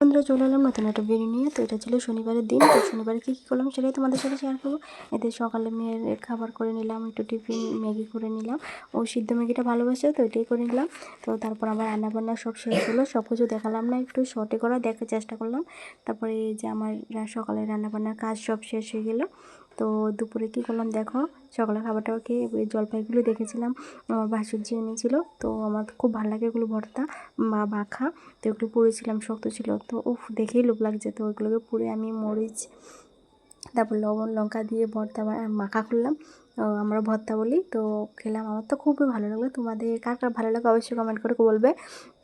বন্ধুরা, চলে এলাম নতুন একটা ভিডিও নিয়ে। তো এটা ছিল শনিবারের দিন। তো শনিবারে কী কী করলাম সেটাই তোমাদের সাথে শেয়ার করব। এতে সকালে মেয়ের খাবার করে নিলাম, একটু টিফিন, ম্যাগি করে নিলাম। ও সিদ্ধ ম্যাগিটা ভালোবাসে, তো এটাই করে নিলাম। তো তারপর আমার রান্নাবান্না সব শেষ হলো। সব কিছু দেখালাম না, একটু শর্টে করা দেখার চেষ্টা করলাম। তারপরে যে আমার সকালে রান্নাবান্নার কাজ সব শেষ হয়ে গেলো। তো দুপুরে কি করলাম দেখো সকালে খাবারটা খেয়ে ওই জলপাইগুলো দেখেছিলাম। আমার ভাসুর ভাসুরজি এনেছিল, তো আমার খুব ভালো লাগে ওগুলো ভর্তা বা বাখা। তো ওগুলো পুড়েছিলাম, শক্ত ছিল। তো উফ, দেখেই লোভ লাগছে। তো ওগুলোকে পুড়ে আমি মরিচ তারপর লবণ, লঙ্কা দিয়ে ভর্তা মাখা করলাম। আমরা ভর্তা বলি, তো খেলাম। আমার তো খুবই ভালো লাগল। তোমাদের কার কার ভালো লাগে অবশ্যই কমেন্ট করে বলবে।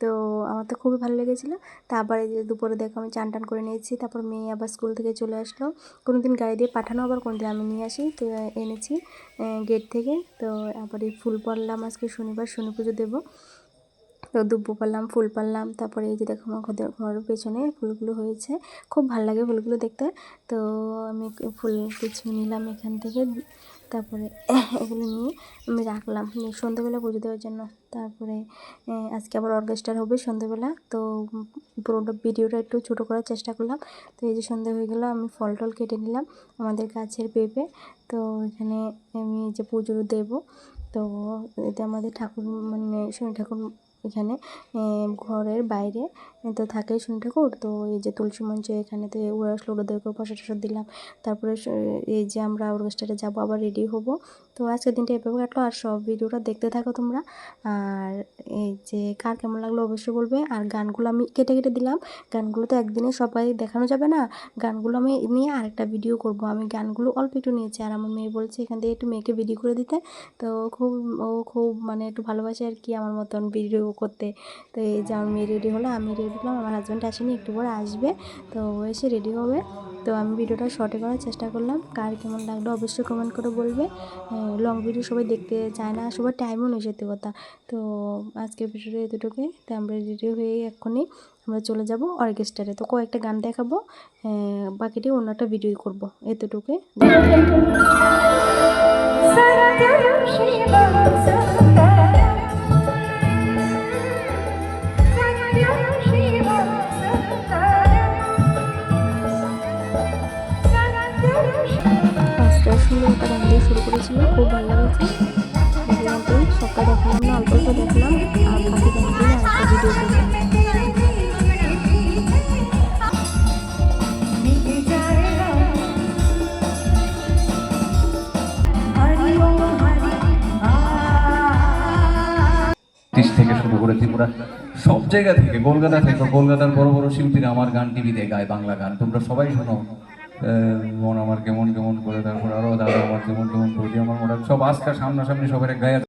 তো আমার তো খুবই ভালো লেগেছিলো। তারপরে দুপুরে দেখো আমি চান টান করে নিয়েছি। তারপর মেয়ে আবার স্কুল থেকে চলে আসলো। কোনো দিন গাড়ি দিয়ে পাঠানো, আবার কোনো দিন আমি নিয়ে আসি। তো এনেছি গেট থেকে। তো এই ফুল পড়লাম আজকে শনিবার। শনি পুজো দেবো। তো দুব্বো পারলাম, ফুল পারলাম, তারপরে এই যে দেখো আমার ঘরের ঘরের পেছনে ফুলগুলো হয়েছে। খুব ভালো লাগে ফুলগুলো দেখতে। তো আমি ফুল কিছু নিলাম এখান থেকে। তারপরে এগুলো নিয়ে আমি রাখলাম। সন্ধ্যাবেলা পুজো দেওয়ার জন্য। তারপরে আজকে আবার অর্কেস্ট্রার হবে সন্ধ্যাবেলা। তো পুরোটা ভিডিওটা একটু ছোটো করার চেষ্টা করলাম। তো এই যে সন্ধ্যা হয়ে গেলো, আমি ফল টল কেটে নিলাম আমাদের গাছের পেঁপে। তো এখানে আমি যে পুজো দেবো। তো এতে আমাদের ঠাকুর মানে শনি ঠাকুর এখানে ঘরের বাইরে তো থাকে শনি ঠাকুর। তো এই যে তুলসী মঞ্চে এখানে তো ওরা আসলো ওদেরকে প্রসাদ টসাদ দিলাম। তারপরে এই যে আমরা স্টারে যাব, আবার রেডি হব। তো আজকের দিনটা এভাবে কাটলো। আর সব ভিডিওটা দেখতে থাকো তোমরা। আর এই যে কার কেমন লাগল অবশ্যই বলবে। আর গানগুলো আমি কেটে কেটে দিলাম। গানগুলো তো একদিনে সবাই দেখানো যাবে না। গানগুলো আমি নিয়ে আরেকটা ভিডিও করব। আমি গানগুলো অল্প একটু নিয়েছি। আর আমার মেয়ে বলছে এখান থেকে একটু মেয়েকে ভিডিও করে দিতে। তো খুব, ও খুব মানে একটু ভালোবাসে আর কি আমার মতন ভিডিও করতে। তো এই যে আমার মেয়ে রেডি হলো। আমি রেডি হলাম। আমার হাজব্যান্ড আসেনি। একটু পরে আসবে। তো এসে রেডি হবে। তো আমি ভিডিওটা শর্টে করার চেষ্টা করলাম। কার কেমন লাগল অবশ্যই কমেন্ট করে বলবে। লং ভিডিও সবাই দেখতে চায় না। সবার টাইমও নেই সত্যি কথা। তো আজকের ভিডিওটা এতটুকুই। তো আমরা রেডি হয়ে এক্ষুনি আমরা চলে যাব অর্কেস্ট্রারে তো কয়েকটা গান দেখাবো বাকিটি অন্য একটা ভিডিও করব। একটা গান দিয়ে শুরু করেছিল। খুব ভালো লেগেছে সবটা দেখালাম না অল্প অল্প দেখলাম। ত্রিশ থেকে শুরু করে ত্রিপুরা, সব জায়গা থেকে, কলকাতা থেকে, কলকাতার বড় বড় শিল্পীরা আমার গান টিভিতে গায়, বাংলা গান। তোমরা সবাই শোনো। মন আমার কেমন কেমন করে, তারপর আরও দাদা আমার কেমন কেমন করে, আমার মোটা সব আজকাল সামনাসামনি সবাই গায়ে